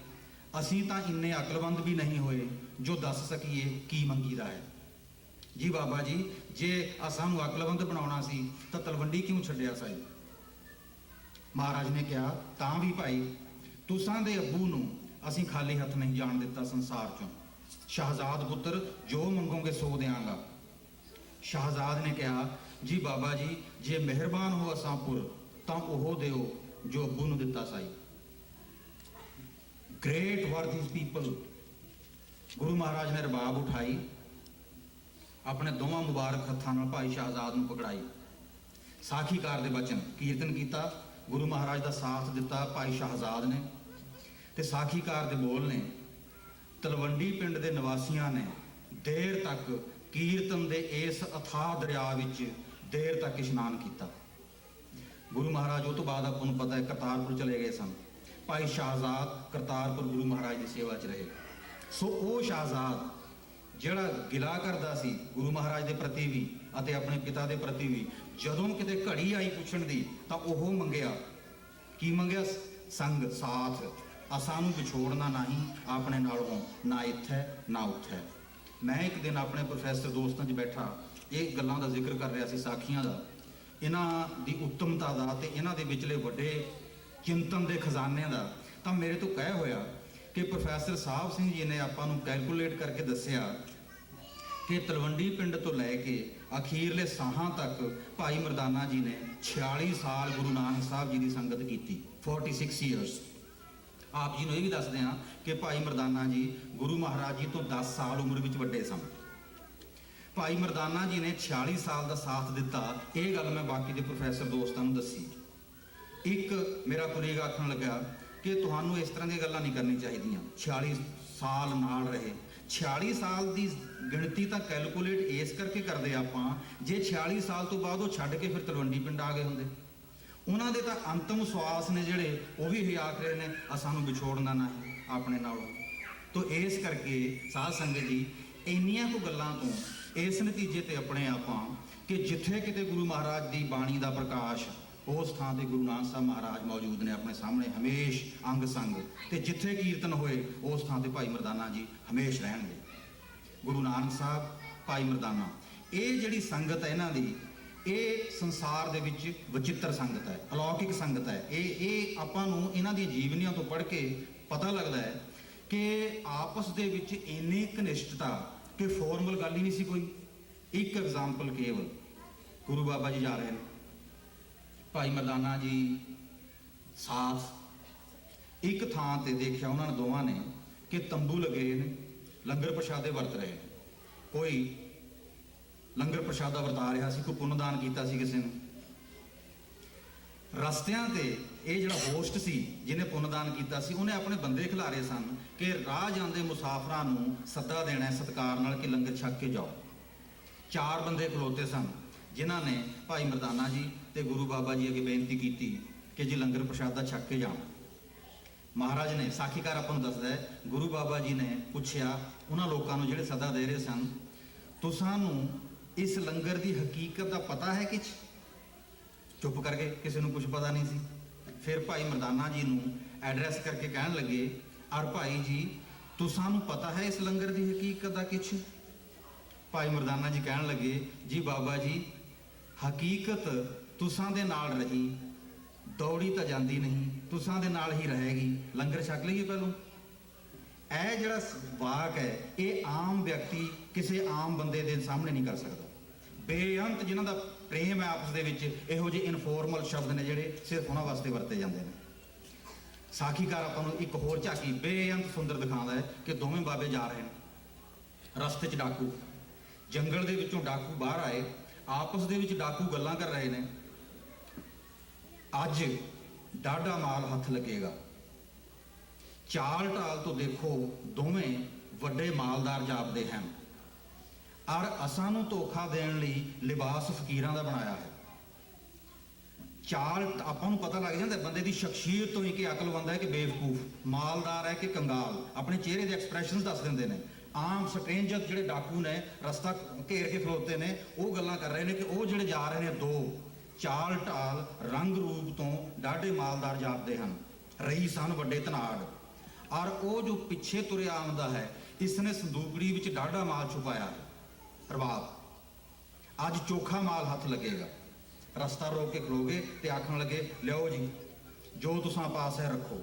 ਅਸੀਂ ਤਾਂ ਇੰਨੇ ਅਕਲਵੰਦ ਵੀ ਨਹੀਂ ਹੋਏ ਜੋ ਦੱਸ ਸਕੀਏ ਕੀ ਮੰਗੀਦਾ ਹੈ। ਜੀ ਬਾਬਾ ਜੀ, ਜੇ ਅਸਾਂ ਨੂੰ ਅਕਲਵੰਦ ਬਣਾਉਣਾ ਸੀ, ਤਾਂ ਤਲਵੰਡੀ ਕਿਉਂ ਛੱਡਿਆ ਸਾਈ? ਮਹਾਰਾਜ ਨੇ ਕਿਹਾ, ਤਾਂ ਵੀ ਭਾਈ, ਤੁਸਾਂ ਦੇ ਅੱਬੂ ਨੂੰ ਅਸੀਂ ਖਾਲੀ ਹੱਥ ਨਹੀਂ ਜਾਣ ਦਿੱਤਾ ਸੰਸਾਰ ਚੋਂ। ਸ਼ਾਹਜ਼ਾਦ ਪੁੱਤਰ, ਜੋ ਮੰਗੋਗੇ ਸੋ ਦਿਆਂਗਾ। ਸ਼ਾਹਜ਼ਾਦ ਨੇ ਕਿਹਾ, ਜੀ ਬਾਬਾ ਜੀ, ਜੇ ਮਿਹਰਬਾਨ ਹੋ ਅਸਾਂ ਪੁਰ, ਤਾਂ ਉਹ ਦਿਓ ਜੋ ਅੱਬੂ ਨੂੰ ਦਿੱਤਾ ਸਾਈ। Great were these people. ਗੁਰੂ ਮਹਾਰਾਜ ਨੇ ਰਬਾਬ ਉਠਾਈ, ਆਪਣੇ ਦੋਵਾਂ ਮੁਬਾਰਕ ਹੱਥਾਂ ਨਾਲ ਭਾਈ ਸ਼ਾਹਜ਼ਾਦ ਨੂੰ ਪਕੜਾਈ। ਸਾਖੀਕਾਰ ਦੇ ਬਚਨ, ਕੀਰਤਨ ਕੀਤਾ, ਗੁਰੂ ਮਹਾਰਾਜ ਦਾ ਸਾਥ ਦਿੱਤਾ ਭਾਈ ਸ਼ਾਹਜ਼ਾਦ ਨੇ ਤੇ ਸਾਖੀਕਾਰ ਦੇ ਬੋਲ ਨੇ, ਤਲਵੰਡੀ ਪਿੰਡ ਦੇ ਨਿਵਾਸੀਆਂ ਨੇ ਦੇਰ ਤੱਕ ਕੀਰਤਨ ਦੇ ਇਸ ਅਥਾਹ ਦਰਿਆ ਵਿੱਚ ਦੇਰ ਤੱਕ ਇਸ਼ਨਾਨ ਕੀਤਾ। ਗੁਰੂ ਮਹਾਰਾਜ, ਉਹ ਤੋਂ ਬਾਅਦ ਆਪਾਂ ਨੂੰ ਪਤਾ ਹੈ ਕਰਤਾਰਪੁਰ ਚਲੇ ਗਏ ਸਨ। ਭਾਈ ਸ਼ਾਹਜ਼ਾਦ ਕਰਤਾਰਪੁਰ ਗੁਰੂ ਮਹਾਰਾਜ ਦੀ ਸੇਵਾ 'ਚ ਰਹੇ। ਸੋ ਉਹ ਸ਼ਾਹਜ਼ਾਦ ਜਿਹੜਾ ਗਿਲਾ ਕਰਦਾ ਸੀ ਗੁਰੂ ਮਹਾਰਾਜ ਦੇ ਪ੍ਰਤੀ ਵੀ ਅਤੇ ਆਪਣੇ ਪਿਤਾ ਦੇ ਪ੍ਰਤੀ ਵੀ, ਜਦੋਂ ਕਿਤੇ ਘੜੀ ਆਈ ਪੁੱਛਣ ਦੀ ਤਾਂ ਉਹ ਮੰਗਿਆ। ਕੀ ਮੰਗਿਆ? ਸੰਗ ਸਾਥ। ਅਸਾਂ ਨੂੰ ਵਿਛੋੜਨਾ ਨਹੀਂ, ਆਪਣੇ ਨਾਲੋਂ ਨਾ ਇੱਥੇ, ਨਾ ਉੱਥੇ। ਮੈਂ ਇੱਕ ਦਿਨ ਆਪਣੇ ਪ੍ਰੋਫੈਸਰ ਦੋਸਤਾਂ 'ਚ ਬੈਠਾ। ਇਹ ਗੱਲਾਂ ਦਾ ਜ਼ਿਕਰ ਕਰ ਰਿਹਾ ਸੀ ਸਾਖੀਆਂ ਦਾ। ਇਹਨਾਂ ਦੀ ਉੱਤਮਤਾ ਦਾ ਤੇ ਇਹਨਾਂ ਦੇ ਵਿਚਲੇ ਵੱਡੇ ਚਿੰਤਨ ਦੇ ਖਜ਼ਾਨੇ ਦਾ, ਤਾਂ ਮੇਰੇ ਤੋਂ ਕਹਿ ਹੋਇਆ ਕਿ ਪ੍ਰੋਫੈਸਰ ਸਾਹਿਬ ਸਿੰਘ ਜੀ ਨੇ ਆਪਾਂ ਨੂੰ ਕੈਲਕੂਲੇਟ ਕਰਕੇ ਦੱਸਿਆ ਕਿ ਤਲਵੰਡੀ ਪਿੰਡ ਤੋਂ ਲੈ ਕੇ ਅਖੀਰਲੇ ਸਾਹਾਂ ਤੱਕ ਭਾਈ ਮਰਦਾਨਾ ਜੀ ਨੇ 46 ਸਾਲ ਗੁਰੂ ਨਾਨਕ ਸਾਹਿਬ ਜੀ ਦੀ ਸੰਗਤ ਕੀਤੀ 46 ਇਅਰਸ ਆਪ ਜੀ ਨੂੰ ਇਹ ਵੀ ਦੱਸਦੇ ਹਾਂ ਕਿ ਭਾਈ ਮਰਦਾਨਾ ਜੀ ਗੁਰੂ ਮਹਾਰਾਜ ਜੀ ਤੋਂ 10 ਸਾਲ ਉਮਰ ਵਿੱਚ ਵੱਡੇ ਸਨ। ਭਾਈ ਮਰਦਾਨਾ ਜੀ ਨੇ 46 ਸਾਲ ਦਾ ਸਾਥ ਦਿੱਤਾ, ਇਹ ਗੱਲ ਮੈਂ ਬਾਕੀ ਦੇ ਪ੍ਰੋਫੈਸਰ ਦੋਸਤਾਂ ਨੂੰ ਦੱਸੀ। ਇੱਕ ਮੇਰਾ ਕੁਲੀਗ ਆਖਣ ਲੱਗਾ ਕਿ ਤੁਹਾਨੂੰ ਇਸ ਤਰ੍ਹਾਂ ਦੀਆਂ ਗੱਲਾਂ ਨਹੀਂ ਕਰਨੀਆਂ ਚਾਹੀਦੀਆਂ। 46 ਸਾਲ ਨਾਲ ਰਹੇ। 46 ਸਾਲ ਦੀ ਗਿਣਤੀ ਤਾਂ ਕੈਲਕੂਲੇਟ ਇਸ ਕਰਕੇ ਕਰਦੇ ਆਪਾਂ, ਜੇ 46 ਸਾਲ ਤੋਂ ਬਾਅਦ ਉਹ ਛੱਡ ਕੇ ਫਿਰ ਤਲਵੰਡੀ ਪਿੰਡ ਆ ਗਏ ਹੁੰਦੇ। ਉਹਨਾਂ ਦੇ ਤਾਂ ਅੰਤਮ ਸਵਾਸ ਨੇ ਜਿਹੜੇ, ਉਹ ਵੀ ਇਹ ਆਖ ਰਹੇ ਨੇ, ਆ ਸਾਨੂੰ ਵਿਛੋੜਨਾ ਨਹੀਂ ਆਪਣੇ ਨਾਲੋਂ। ਤੋ ਇਸ ਕਰਕੇ ਸਾਧ ਸੰਗਤ ਜੀ, ਇੰਨੀਆਂ ਕੁ ਗੱਲਾਂ ਤੋਂ ਇਸ ਨਤੀਜੇ ਤੇ ਆਪਣੇ ਆਪਾਂ ਕਿ ਜਿੱਥੇ ਕਿਤੇ ਗੁਰੂ ਮਹਾਰਾਜ ਦੀ ਬਾਣੀ ਦਾ ਪ੍ਰਕਾਸ਼ ਉਸ ਥਾਂ ਤੇ ਗੁਰੂ ਨਾਨਕ ਸਾਹਿਬ ਮਹਾਰਾਜ ਮੌਜੂਦ ਨੇ ਆਪਣੇ ਸਾਹਮਣੇ ਹਮੇਸ਼ ਅੰਗ ਸੰਗ। ਤੇ ਜਿੱਥੇ ਕੀਰਤਨ ਹੋਏ, ਉਸ ਥਾਂ ਤੇ ਭਾਈ ਮਰਦਾਨਾ ਜੀ ਹਮੇਸ਼ ਰਹਿਣਗੇ। ਗੁਰੂ ਨਾਨਕ ਸਾਹਿਬ, ਭਾਈ ਮਰਦਾਨਾ, ਇਹ ਜਿਹੜੀ ਸੰਗਤ ਹੈ ਇਹਨਾਂ ਦੀ, ਇਹ ਸੰਸਾਰ ਦੇ ਵਿੱਚ ਵਿਚਿੱਤਰ ਸੰਗਤ ਹੈ, ਅਲੌਕਿਕ ਸੰਗਤ ਹੈ। ਇਹ ਇਹ ਆਪਾਂ ਨੂੰ ਇਹਨਾਂ ਦੀਆਂ ਜੀਵਨੀਆਂ ਤੋਂ ਪੜ੍ਹ ਕੇ ਪਤਾ ਲੱਗਦਾ ਹੈ ਕਿ ਆਪਸ ਦੇ ਵਿੱਚ ਇੰਨੀ ਘਨਿਸ਼ਟਤਾ ਕਿ ਫਾਰਮਲ ਗੱਲ ਹੀ ਨਹੀਂ ਸੀ ਕੋਈ। ਇੱਕ ਐਗਜ਼ਾਮਪਲ ਕੇਵਲ, ਗੁਰੂ ਬਾਬਾ ਜੀ ਜਾ ਰਹੇ ਨੇ। ਭਾਈ ਮਰਦਾਨਾ ਜੀ ਸਾਥ ਇੱਕ ਥਾਂ ਤੇ ਦੇਖਿਆ ਉਹਨਾਂ ਨੇ ਦੋਵਾਂ ਨੇ ਕਿ ਤੰਬੂ ਲੱਗੇ ਨੇ, ਲੰਗਰ ਪ੍ਰਸ਼ਾਦੇ ਵਰਤ ਰਹੇ ਨੇ। ਕੋਈ ਲੰਗਰ ਪ੍ਰਸ਼ਾਦਾ ਵਰਤਾ ਰਿਹਾ ਸੀ, ਕੋਈ ਪੁੰਨਦਾਨ ਕੀਤਾ ਸੀ ਕਿਸੇ ਨੂੰ। ਰਸਤਿਆਂ ਤੇ ਇਹ ਜਿਹੜਾ ਹੋਸਟ ਸੀ, ਜਿਹਨੇ ਪੁੰਨਦਾਨ ਕੀਤਾ ਸੀ, ਉਹਨੇ ਆਪਣੇ ਬੰਦੇ ਖਿਲਾਰੇ ਸਨ ਕਿ ਰਾਹ ਜਾਂਦੇ ਮੁਸਾਫਰਾਂ ਨੂੰ ਸੱਦਾ ਦੇਣਾ ਹੈ ਸਤਕਾਰ ਨਾਲ ਕਿ ਲੰਗਰ ਛਕ ਕੇ ਜਾਓ। ਚਾਰ ਬੰਦੇ ਖਲੋਤੇ ਸਨ। ਜਿਨ੍ਹਾਂ ਨੇ ਭਾਈ ਮਰਦਾਨਾ ਜੀ ਤੇ ਗੁਰੂ ਬਾਬਾ ਜੀ ਅੱਗੇ ਬੇਨਤੀ ਕੀਤੀ ਕਿ ਜੀ ਲੰਗਰ ਪ੍ਰਸ਼ਾਦਾ ਛੱਕ ਕੇ ਜਾਣਾ। ਮਹਾਰਾਜ ਨੇ ਸਾਖੀਕਾਰ ਆਪਾਂ ਨੂੰ ਦੱਸਦਾ ਹੈ, ਗੁਰੂ ਬਾਬਾ ਜੀ ਨੇ ਪੁੱਛਿਆ, ਉਹਨਾਂ ਲੋਕਾਂ ਨੂੰ ਜਿਹੜੇ ਸਦਾ ਦੇ ਰਹੇ ਸਨ, ਤੁਸਾਂ ਨੂੰ ਇਸ ਲੰਗਰ ਦੀ ਹਕੀਕਤ ਦਾ ਪਤਾ ਹੈ ਕਿਛ? ਚੁੱਪ ਕਰਕੇ ਕਿਸੇ ਨੂੰ ਕੁਝ ਪਤਾ ਨਹੀਂ ਸੀ। ਫਿਰ ਭਾਈ ਮਰਦਾਨਾ ਜੀ ਨੂੰ ਐਡਰੈਸ ਕਰਕੇ ਕਹਿਣ ਲੱਗੇ, ਅਰ ਭਾਈ ਜੀ, ਤੁਸਾਂ ਨੂੰ ਪਤਾ ਹੈ ਇਸ ਲੰਗਰ ਦੀ ਹਕੀਕਤ ਦਾ ਕਿਛ? ਭਾਈ ਮਰਦਾਨਾ ਜੀ ਕਹਿਣ ਲੱਗੇ, ਜੀ ਬਾਬਾ ਜੀ ਹਕੀਕਤ ਤੁਸਾਂ ਦੇ ਨਾਲ ਰਹੀ, ਦੌੜੀ ਤਾਂ ਜਾਂਦੀ ਨਹੀਂ, ਤੁਸਾਂ ਦੇ ਨਾਲ ਹੀ ਰਹੇਗੀ। ਲੰਗਰ ਛਕ ਲਈਏ ਪਹਿਲੋਂ। ਇਹ ਜਿਹੜਾ ਵਾਕ ਹੈ, ਇਹ ਆਮ ਵਿਅਕਤੀ ਕਿਸੇ ਆਮ ਬੰਦੇ ਦੇ ਸਾਹਮਣੇ ਨਹੀਂ ਕਰ ਸਕਦਾ। ਬੇਅੰਤ ਜਿਨ੍ਹਾਂ ਦਾ ਪ੍ਰੇਮ ਹੈ ਆਪਸ ਦੇ ਵਿੱਚ, ਇਹੋ ਜਿਹੇ ਇਨਫੋਰਮਲ ਸ਼ਬਦ ਨੇ ਜਿਹੜੇ ਸਿਰਫ ਉਹਨਾਂ ਵਾਸਤੇ ਵਰਤੇ ਜਾਂਦੇ ਨੇ। ਸਾਖੀਕਾਰ ਆਪਾਂ ਨੂੰ ਇੱਕ ਹੋਰ ਝਾਕੀ ਬੇਅੰਤ ਸੁੰਦਰ ਦਿਖਾਉਂਦਾ ਹੈ ਕਿ ਦੋਵੇਂ ਬਾਬੇ ਜਾ ਰਹੇ ਨੇ। ਰਸਤੇ 'ਚ ਡਾਕੂ। ਜੰਗਲ ਦੇ ਵਿੱਚੋਂ ਡਾਕੂ ਬਾਹਰ ਆਏ ਆਪਸ ਦੇ ਵਿੱਚ ਡਾਕੂ ਗੱਲਾਂ ਕਰ ਰਹੇ ਨੇ। ਅੱਜ ਡਾਢਾ ਮਾਲ ਹੱਥ ਲੱਗੇਗਾ। ਚਾਲ ਢਾਲ ਤੋਂ ਦੇਖੋ, ਦੋਵੇਂ ਵੱਡੇ ਮਾਲਦਾਰ ਜਾਪਦੇ ਹਨ। ਔਰ ਅਸਾਂ ਨੂੰ ਧੋਖਾ ਦੇਣ ਲਈ ਲਿਬਾਸ ਫਕੀਰਾਂ ਦਾ ਬਣਾਇਆ ਹੈ। ਚਾਲ ਆਪਾਂ ਨੂੰ ਪਤਾ ਲੱਗ ਜਾਂਦਾ, ਬੰਦੇ ਦੀ ਸ਼ਖਸੀਅਤ ਤੋਂ ਹੀ ਕਿ ਅਕਲਮੰਦ ਹੈ ਕਿ ਬੇਵਕੂਫ, ਮਾਲਦਾਰ ਹੈ ਕਿ ਕੰਗਾਲ। ਆਪਣੇ ਚਿਹਰੇ ਦੇ ਐਕਸਪ੍ਰੈਸ਼ਨਸ ਦੱਸ ਦਿੰਦੇ ਨੇ। ਆਮ ਸਟ੍ਰੇਂਜਰ ਜਿਹੜੇ ਡਾਕੂ ਨੇ, ਰਸਤਾ ਘੇਰ ਕੇ ਖਲੋਤੇ ਨੇ, ਉਹ ਗੱਲਾਂ ਕਰ ਰਹੇ ਨੇ ਕਿ ਉਹ ਜਿਹੜੇ ਜਾ ਰਹੇ ਨੇ, ਦੋ ਚਾਲ ਢਾਲ ਰੰਗ ਰੂਪ ਤੋਂ ਡਾਢੇ ਮਾਲਦਾਰ ਜਾਪਦੇ ਹਨ। ਰਹੀ ਸਨ ਵੱਡੇ ਧਨਾੜ। ਔਰ ਉਹ ਜੋ ਪਿੱਛੇ ਤੁਰਿਆ ਆਉਂਦਾ ਹੈ ਇਸ ਨੇ ਸੰਦੂਕੜੀ ਵਿੱਚ ਡਾਢਾ ਮਾਲ ਛੁਪਾਇਆ। ਹੈ ਅੱਜ ਚੋਖਾ ਮਾਲ ਹੱਥ ਲੱਗੇਗਾ। ਰਸਤਾ ਰੋਕ ਕੇ ਖਲੋਗੇ ਤੇ ਆਖਣ ਲੱਗੇ ਲਿਓ ਜੀ, ਜੋ ਤੁਸਾਂ ਪਾਸ ਹੈ ਰੱਖੋ।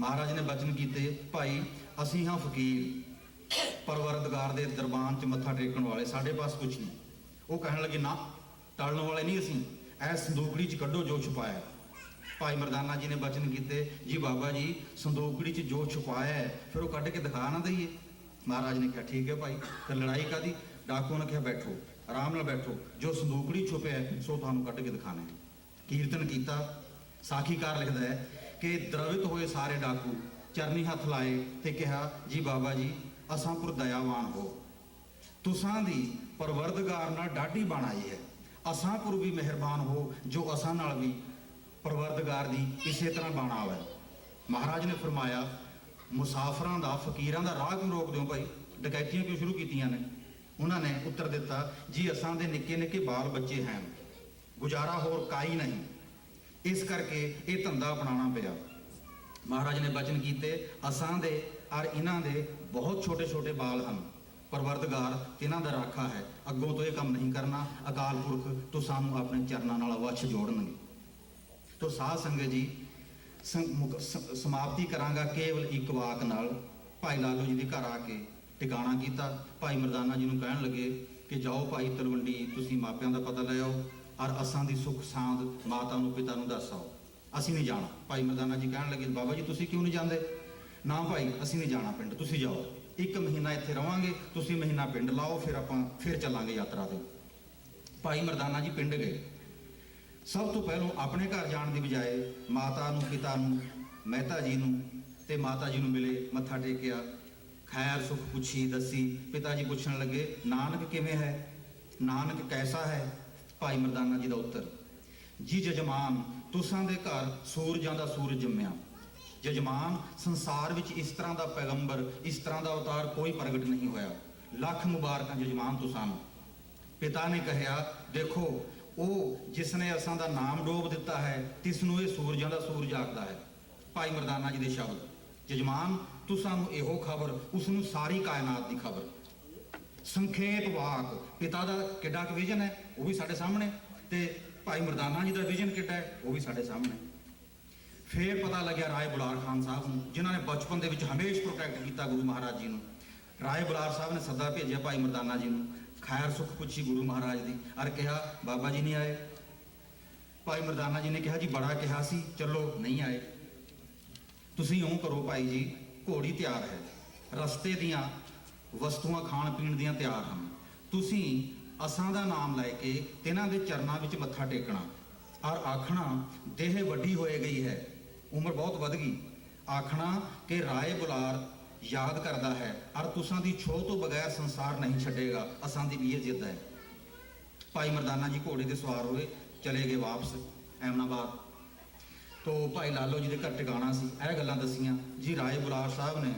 ਮਹਾਰਾਜ ਨੇ ਬਚਨ ਕੀਤੇ, ਭਾਈ, ਅਸੀਂ ਹਾਂ ਫਕੀਰ। ਪਰਵਰਦਗਾਰ ਦੇ ਦਰਬਾਰ 'ਚ ਮੱਥਾ ਟੇਕਣ ਵਾਲੇ ਸਾਡੇ ਪਾਸ ਕੁਝ ਨਹੀਂ। ਉਹ ਕਹਿਣ ਲੱਗੇ, ਨਾ, ਟਲਣ ਵਾਲੇ ਨਹੀਂ ਅਸੀਂ। ਐ ਸੰਦੂਕੜੀ 'ਚ ਕੱਢੋ ਜੋ ਛੁਪਾਇਆ ਭਾਈ ਮਰਦਾਨਾ ਜੀ ਨੇ ਬਚਨ ਕੀਤੇ, ਜੀ ਬਾਬਾ ਜੀ, ਸੰਦੂਕੜੀ 'ਚ ਜੋ ਛੁਪਾਇਆ ਹੈ, ਫਿਰ ਉਹ ਕੱਢ ਕੇ ਦਿਖਾ ਨਾ ਦਈਏ। ਮਹਾਰਾਜ ਨੇ ਕਿਹਾ, ਠੀਕ ਹੈ ਭਾਈ, ਫਿਰ ਲੜਾਈ ਕਾਦੀ ਡਾਕੂ ਨੇ ਕਿਹਾ, ਬੈਠੋ, ਆਰਾਮ ਨਾਲ ਬੈਠੋ। ਜੋ ਸੰਦੂਕੜੀ ਛੁਪਿਆ ਸੋ ਤੁਹਾਨੂੰ ਕੱਢ ਕੇ ਦਿਖਾਣਾ ਹੈ। ਕੀਰਤਨ ਕੀਤਾ। ਸਾਖੀਕਾਰ ਲਿਖਦਾ ਹੈ ਕਿ, ਦਰਵਿਤ ਹੋਏ ਸਾਰੇ ਡਾਕੂ, ਚਰਨੀ ਹੱਥ ਲਾਏ ਤੇ ਕਿਹਾ, ਜੀ ਬਾਬਾ ਜੀ ਅਸਾਂਪੁਰ ਦਇਆਵਾਨ ਹੋ। ਤੁਸਾਂ ਦੀ ਪਰਵਰਦਗਾਰ ਨਾਲ ਡਾਢੀ ਬਣ ਹੈ। ਅਸਾਂ ਵੀ ਮਿਹਰਬਾਨ ਹੋ, ਜੋ ਅਸਾਂ ਨਾਲ ਵੀ ਪਰਵਰਦਗਾਰ ਦੀ ਇਸੇ ਤਰ੍ਹਾਂ ਬਣ ਮਹਾਰਾਜ ਨੇ ਫਰਮਾਇਆ, ਮੁਸਾਫਰਾਂ ਦਾ, ਫਕੀਰਾਂ ਦਾ ਰਾਹ ਕਿਉਂ ਰੋਕਦੇ ਹੋ ਭਾਈ? ਡਕੈਤੀਆਂ ਕਿਉਂ ਸ਼ੁਰੂ ਕੀਤੀਆਂ ਨੇ? ਉਹਨਾਂ ਨੇ ਉੱਤਰ ਦਿੱਤਾ, ਜੀ ਅਸਾਂ ਦੇ ਨਿੱਕੇ ਨਿੱਕੇ ਬਾਲ ਬੱਚੇ ਹਨ। ਗੁਜ਼ਾਰਾ ਹੋਰ ਕਾਈ ਨਹੀਂ। ਇਸ ਕਰਕੇ ਇਹ ਧੰਦਾ ਅਪਣਾਉਣਾ ਪਿਆ। ਮਹਾਰਾਜ ਨੇ ਬਚਨ ਕੀਤੇ, ਅਸਾਂ ਦੇ ਔਰ ਇਹਨਾਂ ਦੇ ਬਹੁਤ ਛੋਟੇ ਛੋਟੇ ਬਾਲ ਹਨ। ਪਰਵਰਦਗਾਰ ਇਹਨਾਂ ਦਾ ਰਾਖਾ ਹੈ। ਅੱਗੋਂ ਤੋਂ ਇਹ ਕੰਮ ਨਹੀਂ ਕਰਨਾ। ਅਕਾਲ ਪੁਰਖ, ਤੋਂ ਸਾਨੂੰ ਆਪਣੇ ਚਰਨਾਂ ਨਾਲ ਅਵਛ ਜੋੜਨਗੇ। ਤੋ ਸਾਧ ਸੰਗਤ ਜੀ ਸਮਾਪਤੀ ਕਰਾਂਗਾ ਕੇਵਲ ਇੱਕ ਵਾਕ ਨਾਲ। ਭਾਈ ਲਾਲੋ ਜੀ ਦੇ ਘਰ ਆ ਕੇ ਟਿਕਾਣਾ ਕੀਤਾ। ਭਾਈ ਮਰਦਾਨਾ ਜੀ ਨੂੰ ਕਹਿਣ ਲੱਗੇ ਕਿ ਜਾਓ ਭਾਈ ਤਲਵੰਡੀ, ਤੁਸੀਂ ਮਾਪਿਆਂ ਦਾ ਪਤਾ ਲੈ ਆਓ ਔਰ ਅਸਾਂ ਦੀ ਸੁਖ ਸਾਂਦ ਮਾਤਾ ਨੂੰ, ਪਿਤਾ ਨੂੰ ਦੱਸ ਆਓ। ਅਸੀਂ ਨਹੀਂ ਜਾਣਾ। ਭਾਈ ਮਰਦਾਨਾ ਜੀ ਕਹਿਣ ਲੱਗੇ, ਬਾਬਾ ਜੀ, ਤੁਸੀਂ ਕਿਉਂ ਨਹੀਂ ਜਾਂਦੇ? ਨਾ ਭਾਈ, ਅਸੀਂ ਨਹੀਂ ਜਾਣਾ ਪਿੰਡ, ਤੁਸੀਂ ਜਾਓ। ਇੱਕ ਮਹੀਨਾ ਇੱਥੇ ਰਵਾਂਗੇ, ਤੁਸੀਂ ਮਹੀਨਾ ਪਿੰਡ ਲਾਓ, ਫਿਰ ਆਪਾਂ ਫਿਰ ਚੱਲਾਂਗੇ ਯਾਤਰਾ ਤੇ। ਭਾਈ ਮਰਦਾਨਾ ਜੀ ਪਿੰਡ ਗਏ। ਸਭ ਤੋਂ ਪਹਿਲਾਂ ਆਪਣੇ ਘਰ ਜਾਣ ਦੀ ਬਜਾਏ ਮਾਤਾ ਨੂੰ, ਪਿਤਾ ਨੂੰ, ਮਹਿਤਾ ਜੀ ਨੂੰ ਤੇ ਮਾਤਾ ਜੀ ਨੂੰ ਮਿਲੇ, ਮੱਥਾ ਟੇਕਿਆ। ਖੈਰ, ਸੁਖ ਪੁੱਛੀ, ਦੱਸੀ। ਪਿਤਾ ਜੀ ਪੁੱਛਣ ਲੱਗੇ, ਨਾਨਕ ਕਿਵੇਂ ਹੈ? ਨਾਨਕ ਕੈਸਾ ਹੈ? ਭਾਈ ਮਰਦਾਨਾ ਜੀ ਦਾ ਉੱਤਰ, ਜੀ ਜਜਮਾਨ, ਤੁਸਾਂ ਦੇ ਘਰ ਸੂਰਜਾਂ ਦਾ ਸੂਰਜ ਜੰਮਿਆ। ਜਜਮਾਨ, ਸੰਸਾਰ ਵਿੱਚ ਇਸ ਤਰ੍ਹਾਂ ਦਾ ਪੈਗੰਬਰ, ਇਸ ਤਰ੍ਹਾਂ ਦਾ ਅਵਤਾਰ ਕੋਈ ਪ੍ਰਗਟ ਨਹੀਂ ਹੋਇਆ। ਲੱਖ ਮੁਬਾਰਕਾਂ ਜਜਮਾਨ ਤੋਂ ਸਾਨੂੰ। ਪਿਤਾ ਨੇ ਕਿਹਾ, ਦੇਖੋ, ਉਹ ਜਿਸ ਨੇ ਅਸਾਂ ਦਾ ਨਾਮ ਡੋਬ ਦਿੱਤਾ ਹੈ, ਤਿਸ ਨੂੰ ਇਹ ਸੂਰਜਾਂ ਦਾ ਸੂਰਜ ਆਖਦਾ ਹੈ। ਭਾਈ ਮਰਦਾਨਾ ਜੀ ਦੇ ਸ਼ਬਦ। ਜਜਮਾਨ, ਤੂੰ ਸਾਨੂੰ ਇਹੋ ਖਬਰ, ਉਸ ਨੂੰ ਸਾਰੀ ਕਾਇਨਾਤ ਦੀ ਖਬਰ। ਸੰਖੇਪ ਵਾਕ। ਪਿਤਾ ਦਾ ਕਿੱਡਾ ਕੁ ਵਿਜ਼ਨ ਹੈ, ਉਹ ਵੀ ਸਾਡੇ ਸਾਹਮਣੇ। ਤੇ ਭਾਈ ਮਰਦਾਨਾ ਜੀ ਦਾ ਵਿਜ਼ਨ ਕਿੱਡਾ ਹੈ, ਉਹ ਵੀ ਸਾਡੇ ਸਾਹਮਣੇ। ਫੇਰ ਪਤਾ ਲੱਗਿਆ ਰਾਏ ਬੁਲਾਰ ਖਾਨ ਸਾਹਿਬ ਨੂੰ, ਜਿਨ੍ਹਾਂ ਨੇ ਬਚਪਨ ਦੇ ਵਿੱਚ ਹਮੇਸ਼ ਪ੍ਰੋਟੈਕਟ ਕੀਤਾ ਗੁਰੂ ਮਹਾਰਾਜ ਜੀ ਨੂੰ। ਰਾਏ ਬੁਲਾਰ ਸਾਹਿਬ ਨੇ ਸੱਦਾ ਭੇਜਿਆ ਭਾਈ ਮਰਦਾਨਾ ਜੀ ਨੂੰ, ਖੈਰ ਸੁਖ ਪੁੱਛੀ ਗੁਰੂ ਮਹਾਰਾਜ ਦੀ। ਅਰ ਕਿਹਾ, ਬਾਬਾ ਜੀ ਨਹੀਂ ਆਏ? ਭਾਈ ਮਰਦਾਨਾ ਜੀ ਨੇ ਕਿਹਾ, ਜੀ ਬੜਾ ਕਿਹਾ ਸੀ, ਚਲੋ ਨਹੀਂ ਆਏ। ਤੁਸੀਂ ਇਉਂ ਕਰੋ ਭਾਈ ਜੀ, ਘੋੜੀ ਤਿਆਰ ਹੈ। ਰਸਤੇ ਦੀਆਂ ਵਸਤੂਆਂ ਖਾਣ ਪੀਣ ਦੀਆਂ ਤਿਆਰ ਹਨ। ਤੁਸੀਂ ਅਸਾਂ ਦਾ ਨਾਮ ਲੈ ਕੇ ਤਿਨਾਂ ਦੇ ਚਰਨਾਂ ਵਿੱਚ ਮੱਥਾ ਟੇਕਣਾ। ਔਰ ਆਖਣਾ, ਦੇਹ ਵੱਡੀ ਹੋਏ ਗਈ ਹੈ। ਉਮਰ ਬਹੁਤ ਵੱਧ ਗਈ। ਆਖਣਾ ਕਿ ਰਾਏ ਬੁਲਾਰ ਯਾਦ ਕਰਦਾ ਹੈ, ਅਰ ਤੁਸਾਂ ਦੀ ਛੋਹ ਤੋਂ ਬਗੈਰ ਸੰਸਾਰ ਨਹੀਂ ਛੱਡੇਗਾ, ਅਸਾਂ ਦੀ ਵੀ ਇਹ ਜਿੱਦ ਹੈ। ਭਾਈ ਮਰਦਾਨਾ ਜੀ ਘੋੜੇ ਤੇ ਸਵਾਰ ਹੋਏ, ਚਲੇ ਗਏ ਵਾਪਸ ਐਮਨਾਬਾਦ ਤੋਂ ਭਾਈ ਲਾਲੋ ਜੀ ਦੇ ਘਰ ਟਿਕਾਣਾ ਸੀ, ਇਹ ਗੱਲਾਂ ਦਸੀਆਂ। ਜੀ ਰਾਏ ਬੁਲਾਰ ਸਾਹਿਬ ਨੇ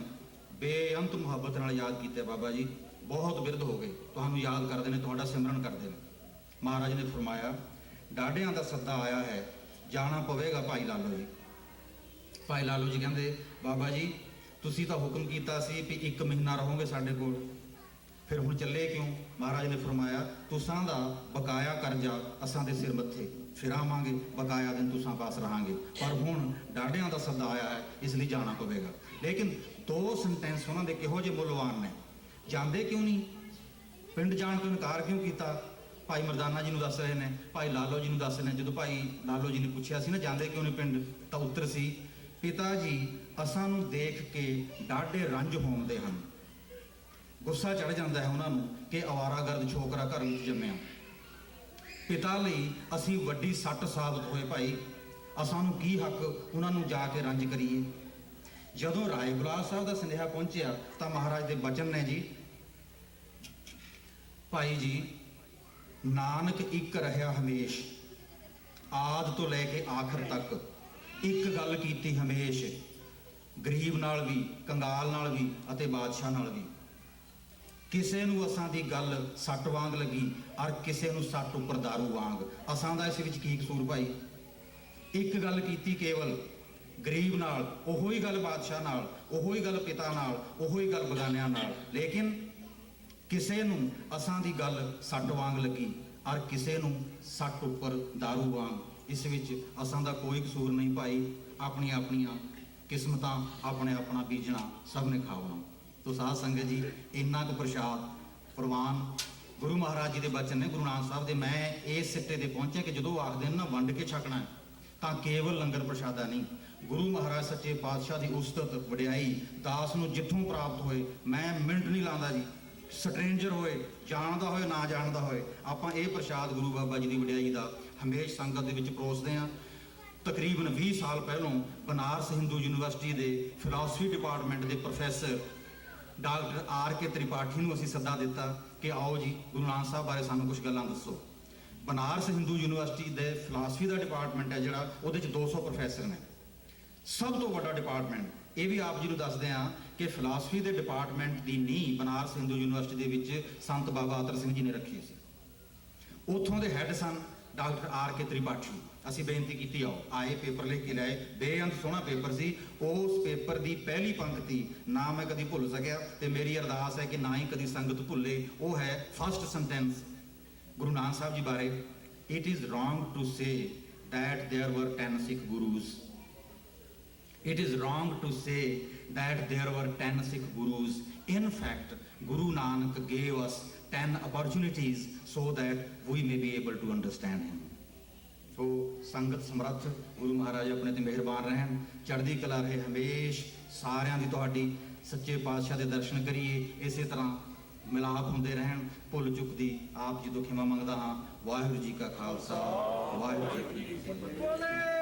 ਬੇਅੰਤ ਮੁਹੱਬਤ ਨਾਲ ਯਾਦ ਕੀਤਾ, ਬਾਬਾ ਜੀ। ਬਹੁਤ ਬਿਰਧ ਹੋ ਗਏ, ਤੁਹਾਨੂੰ ਯਾਦ ਕਰਦੇ ਨੇ, ਤੁਹਾਡਾ ਸਿਮਰਨ ਕਰਦੇ ਨੇ। ਮਹਾਰਾਜ ਨੇ ਫਰਮਾਇਆ, ਡਾਢਿਆਂ ਦਾ ਸੱਦਾ ਆਇਆ ਹੈ, ਜਾਣਾ ਪਵੇਗਾ ਭਾਈ ਲਾਲੋ ਜੀ। ਭਾਈ ਲਾਲੋ ਜੀ ਕਹਿੰਦੇ, ਬਾਬਾ ਜੀ, ਤੁਸੀਂ ਤਾਂ ਹੁਕਮ ਕੀਤਾ ਸੀ ਵੀ ਇੱਕ ਮਹੀਨਾ ਰਹੋਗੇ ਸਾਡੇ ਕੋਲ। ਫਿਰ ਹੁਣ ਚੱਲੇ ਕਿਉਂ? ਮਹਾਰਾਜ ਨੇ ਫਰਮਾਇਆ, ਤੁਸਾਂ ਦਾ ਬਕਾਇਆ ਕਰਜ਼ਾ ਅਸਾਂ ਦੇ ਸਿਰ ਮੱਥੇ। ਫਿਰ ਆਵਾਂਗੇ, ਬਕਾਇਆ ਦਿਨ ਤੁਸਾਂ ਪਾਸ ਰਹਾਂਗੇ। ਪਰ ਹੁਣ ਡਾਢਿਆਂ ਦਾ ਸੱਦਾ ਆਇਆ ਹੈ, ਇਸ ਲਈ ਜਾਣਾ ਪਵੇਗਾ। ਲੇਕਿਨ ਦੋ ਸੈਂਟੈਂਸ ਉਹਨਾਂ ਦੇ ਕਿਹੋ ਜਿਹੇ ਮੁੱਲਵਾਨ ਨੇ। ਜਾਂਦੇ ਕਿਉਂ ਨਹੀਂ? ਪਿੰਡ ਜਾਣ ਤੋਂ ਇਨਕਾਰ ਕਿਉਂ ਕੀਤਾ? ਭਾਈ ਮਰਦਾਨਾ ਜੀ ਨੂੰ ਦੱਸ ਰਹੇ ਨੇ, ਭਾਈ ਲਾਲੋ ਜੀ ਨੂੰ ਦੱਸ ਰਹੇ ਨੇ। ਜਦੋਂ ਭਾਈ ਲਾਲੋ ਜੀ ਨੇ ਪੁੱਛਿਆ ਸੀ ਨਾ, ਜਾਂਦੇ ਕਿਉਂ ਨਹੀਂ ਪਿੰਡ? ਤਾਂ ਉੱਤਰ ਸੀ ਪਿਤਾ ਜੀ ਅਸਾਂ ਨੂੰ ਦੇਖ ਕੇ ਡਾਢੇ ਰੰਜ ਹੋਂਦੇ ਹਨ। ਗੁੱਸਾ ਚੜ ਜਾਂਦਾ ਹੈ ਉਹਨਾਂ ਨੂੰ ਕਿ ਅਵਾਰਾਗਰਦ ਛੋਕਰਾ ਘਰ ਵਿੱਚ ਜੰਮਿਆ। ਪਿਤਾ ਲਈ ਅਸੀਂ ਵੱਡੀ ਸੱਟ ਸਾਬਤ ਹੋਏ ਭਾਈ, ਅਸਾਂ ਨੂੰ ਕੀ ਹੱਕ ਉਹਨਾਂ ਨੂੰ ਜਾ ਕੇ ਰੰਜ ਕਰੀਏ? ਜਦੋਂ ਰਾਏ ਗੁਲਾਬ ਸਾਹਿਬ ਦਾ ਸੰਦੇਹਾ ਪਹੁੰਚਿਆ ਤਾਂ ਮਹਾਰਾਜ ਦੇ ਬਚਨ ਨੇ ਜੀ, ਭਾਈ ਜੀ, ਨਾਨਕ ਇੱਕ ਰਹਿਆ ਹਮੇਸ਼, ਆਦ ਤੋਂ ਲੈ ਕੇ ਆਖਰ ਤੱਕ। ਇੱਕ ਗੱਲ ਕੀਤੀ ਹਮੇਸ਼ ਗਰੀਬ ਨਾਲ ਵੀ ਕੰਗਾਲ ਨਾਲ ਵੀ ਅਤੇ ਬਾਦਸ਼ਾਹ ਨਾਲ ਵੀ ਕਿਸੇ ਨੂੰ ਅਸਾਂ ਦੀ ਗੱਲ ਸੱਟ ਵਾਂਗ ਲੱਗੀ ਔਰ ਕਿਸੇ ਨੂੰ ਸੱਟ ਉੱਪਰ दारू ਵਾਂਗ ਅਸਾਂ ਦਾ ਇਸ ਵਿੱਚ ਕੀ ਕਸੂਰ ਭਾਈ ਇੱਕ ਗੱਲ ਕੀਤੀ ਕੇਵਲ ਗਰੀਬ ਨਾਲ ਉਹੋ ਹੀ ਗੱਲ ਬਾਦਸ਼ਾਹ ਨਾਲ ਉਹੋ ਹੀ ਗੱਲ ਪਿਤਾ ਨਾਲ ਉਹੋ ਹੀ ਗੱਲ ਬਗਾਨਿਆਂ ਨਾਲ ਲੇਕਿਨ ਕਿਸੇ ਨੂੰ ਅਸਾਂ ਦੀ ਗੱਲ ਸੱਟ ਵਾਂਗ ਲੱਗੀ ਔਰ ਕਿਸੇ ਨੂੰ ਸੱਟ ਉੱਪਰ दारू ਵਾਂਗ ਇਸ ਵਿੱਚ ਅਸਾਂ ਦਾ ਕੋਈ ਕਸੂਰ ਨਹੀਂ ਭਾਈ। ਆਪਣੀਆਂ ਆਪਣੀਆਂ ਕਿਸਮਤਾਂ ਆਪਣੇ ਆਪਣਾ ਬੀਜਣਾ ਸਭ ਨੇ ਖਾਵਣਾ ਤੋ ਸਾਧ ਸੰਗਤ ਜੀ, ਇੰਨਾ ਕੁ ਪ੍ਰਸ਼ਾਦ, ਪ੍ਰਵਾਨ ਗੁਰੂ ਮਹਾਰਾਜ ਜੀ ਦੇ ਬਚਨ ਨੇ, ਗੁਰੂ ਨਾਨਕ ਸਾਹਿਬ ਦੇ। ਮੈਂ ਇਸ ਸਿੱਟੇ ਤੇ ਪਹੁੰਚਿਆ ਕਿ ਜਦੋਂ ਆਖਦੇ ਨੇ ਨਾ ਵੰਡ ਕੇ ਛਕਣਾ ਤਾਂ ਕੇਵਲ ਲੰਗਰ ਪ੍ਰਸ਼ਾਦਾ ਨਹੀਂ। ਗੁਰੂ ਮਹਾਰਾਜ ਸੱਚੇ ਪਾਤਸ਼ਾਹ ਦੀ ਉਸਤਤ, ਵਡਿਆਈ, ਦਾਸ ਨੂੰ ਜਿੱਥੋਂ ਪ੍ਰਾਪਤ ਹੋਏ, ਮੈਂ ਮਿੰਟ ਨਹੀਂ ਲਾਉਂਦਾ ਜੀ। ਸਟ੍ਰੇਂਜਰ ਹੋਏ, ਜਾਣਦਾ ਹੋਏ, ਨਾ ਜਾਣਦਾ ਹੋਏ, ਆਪਾਂ ਇਹ ਪ੍ਰਸ਼ਾਦ ਗੁਰੂ ਬਾਬਾ ਜੀ ਦੀ ਵਡਿਆਈ ਦਾ ਹਮੇਸ਼ ਸੰਗਤ ਦੇ ਵਿੱਚ ਪਰੋਸਦੇ ਹਾਂ। ਤਕਰੀਬਨ 20 ਸਾਲ ਪਹਿਲਾਂ ਬਨਾਰਸ ਹਿੰਦੂ ਯੂਨੀਵਰਸਿਟੀ ਦੇ ਫਿਲਾਸਫੀ ਡਿਪਾਰਟਮੈਂਟ ਦੇ professor doctor R K Tripathi ਨੂੰ ਅਸੀਂ ਸੱਦਾ ਦਿੱਤਾ ਕਿ ਆਓ ਜੀ, ਗੁਰੂ ਨਾਨਕ ਸਾਹਿਬ ਬਾਰੇ ਸਾਨੂੰ ਕੁਝ ਗੱਲਾਂ ਦੱਸੋ। ਬਨਾਰਸ ਹਿੰਦੂ ਯੂਨੀਵਰਸਿਟੀ ਦੇ ਫਿਲਾਸਫੀ ਦਾ ਡਿਪਾਰਟਮੈਂਟ ਹੈ ਜਿਹੜਾ ਉਹਦੇ ਚ 200 ਪ੍ਰੋਫੈਸਰ ਨੇ। ਸਭ ਤੋਂ ਵੱਡਾ ਡਿਪਾਰਟਮੈਂਟ ਇਹ ਵੀ ਆਪ ਜੀ ਨੂੰ ਦੱਸਦੇ ਹਾਂ ਕਿ ਫਿਲਾਸਫੀ ਦੇ ਡਿਪਾਰਟਮੈਂਟ ਦੀ ਨੀਂਹ ਬਨਾਰਸ ਹਿੰਦੂ ਯੂਨੀਵਰਸਿਟੀ ਦੇ ਵਿੱਚ ਸੰਤ ਬਾਬਾ ਅਤਰ ਸਿੰਘ ਜੀ ਨੇ ਰੱਖੀ ਸੀ। ਉੱਥੋਂ ਦੇ ਹੈੱਡ ਸਨ ਡਾਕਟਰ ਆਰ ਕੇ ਤ੍ਰਿਪਾਠੀ। ਅਸੀਂ ਬੇਨਤੀ ਕੀਤੀ ਆਓ ਆਏ ਪੇਪਰ ਲੈ ਕੇ ਲਿਆਏ। ਬੇਅੰਤ ਸੋਹਣਾ ਪੇਪਰ ਸੀ। ਉਸ ਪੇਪਰ ਦੀ ਪਹਿਲੀ ਪੰਕਤੀ ਨਾ ਮੈਂ ਕਦੀ ਭੁੱਲ ਸਕਿਆ ਤੇ ਮੇਰੀ ਅਰਦਾਸ ਹੈ ਕਿ ਨਾ ਹੀ ਕਦੀ ਸੰਗਤ ਭੁੱਲੇ। ਉਹ ਹੈ ਫਸਟ ਸੈਂਟੈਂਸ ਗੁਰੂ ਨਾਨਕ ਸਾਹਿਬ ਜੀ ਬਾਰੇ it is wrong to say that there were 10 Sikh gurus. It is wrong to say that there were 10 Sikh gurus. In fact, Guru Nanak gave us 10 opportunities so that we may be able to understand him. So ਸੰਗਤ ਸਮਰੱਥ ਗੁਰੂ ਮਹਾਰਾਜ ਆਪਣੇ ਤੇ ਮਿਹਰਬਾਨ ਰਹਿਣ, ਚੜ੍ਹਦੀ ਕਲਾ ਰਹੇ ਹਮੇਸ਼, ਸਾਰਿਆਂ ਦੀ ਤੁਹਾਡੀ ਸੱਚੇ ਪਾਤਸ਼ਾਹ ਦੇ ਦਰਸ਼ਨ ਕਰੀਏ, ਇਸੇ ਤਰ੍ਹਾਂ ਮਿਲਾਪ ਹੁੰਦੇ ਰਹਿਣ, ਭੁੱਲ ਚੁੱਕ ਦੀ ਆਪ ਜੀ ਤੋਂ ਖਿਮਾ ਮੰਗਦਾ ਹਾਂ, ਵਾਹਿਗੁਰੂ ਜੀ ਕਾ ਖਾਲਸਾ, ਵਾਹਿਗੁਰੂ ਜੀ ਕੀ ਫਤਿਹ